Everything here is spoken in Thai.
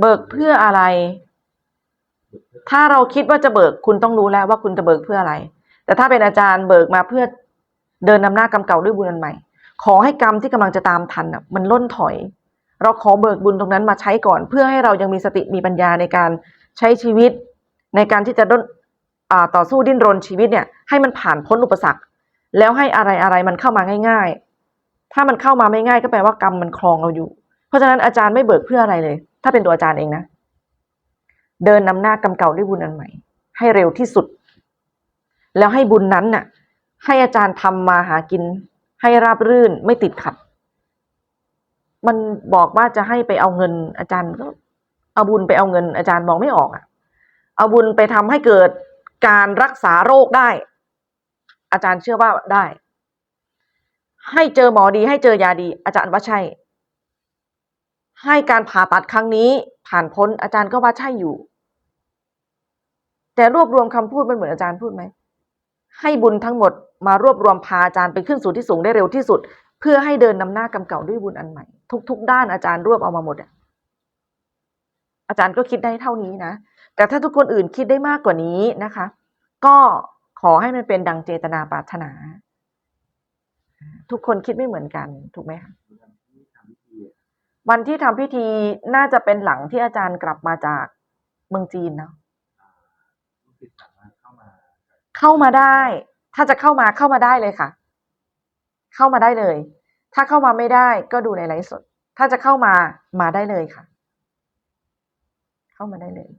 เบิกเพื่ออะไร ถ้าเราคิดว่าจะเบิกคุณต้องรู้แล้วว่าคุณจะเบิกเพื่ออะไร แต่ถ้าเป็นอาจารย์เบิกมาเพื่อเดินนำหน้ากรรมเก่าด้วยบุญอันใหม่ ขอให้กรรมที่กำลังจะตามทันอะมันล่นถอย เราขอเบิกบุญตรงนั้นมาใช้ก่อน เพื่อให้เรายังมีสติมีปัญญาในการใช้ชีวิต ในการที่จะด้นต่อสู้ดิ้นรนชีวิตเนี่ยให้มันผ่านพ้นอุปสรรค แล้วให้อะไรอะไรมันเข้ามาง่าย ๆ ถ้ามันเข้ามาไม่ง่ายก็แปลว่ากรรมมันครองเราอยู่ ราะฉะนั้นอาจารย์ไม่เบิกเพื่ออะไรเลย ถ้าเป็นตัวอาจารย์เองนะ เดินนำหน้ากรรมเก่าด้วยบุญอันใหม่ ให้เร็วที่สุด แล้วให้บุญนั้นน่ะ ให้อาจารย์ทำมาหากิน ให้ราบรื่นไม่ติดขัด มันบอกว่าจะให้ไปเอาเงินอาจารย์ก็เอาบุญไปเอาเงินอาจารย์มองไม่ออกอะ เอาบุญไปทำให้เกิดการรักษาโรคได้ อาจารย์เชื่อว่าได้ ให้เจอหมอดี ให้เจอยาดี อาจารย์ว่าใช่ ให้การผ่าตัดครั้งนี้ผ่านพ้นอาจารย์ก็ว่าใช่อยู่ แต่รวบรวมคำพูดมันเหมือนอาจารย์พูดไหม ให้บุญทั้งหมดมารวบรวมพาอาจารย์ไปขึ้นสู่ที่สูงได้เร็วที่สุด เพื่อให้เดินนำหน้ากรรมเก่าด้วยบุญอันใหม่ ทุก ๆ ด้านอาจารย์รวบเอามาหมดอะอาจารย์ก็คิดได้เท่านี้นะ แต่ถ้าทุกคนอื่นคิดได้มากกว่านี้นะคะ ก็ขอให้มันเป็นดังเจตนาปรารถนา ทุกคนคิดไม่เหมือนกันถูกไหมคะ วันที่ทำพิธีน่าจะเป็นหลังที่อาจารย์กลับมาจากเมืองจีนเนาะลูกศิษย์สามารถเข้ามาเข้ามาได้ ถ้าจะเข้ามาเข้ามาได้เลยค่ะ เข้ามาได้เลย ถ้าเข้ามาไม่ได้ก็ดูในไลฟ์สด ถ้าจะเข้ามามาได้เลยค่ะ เข้ามาได้เลย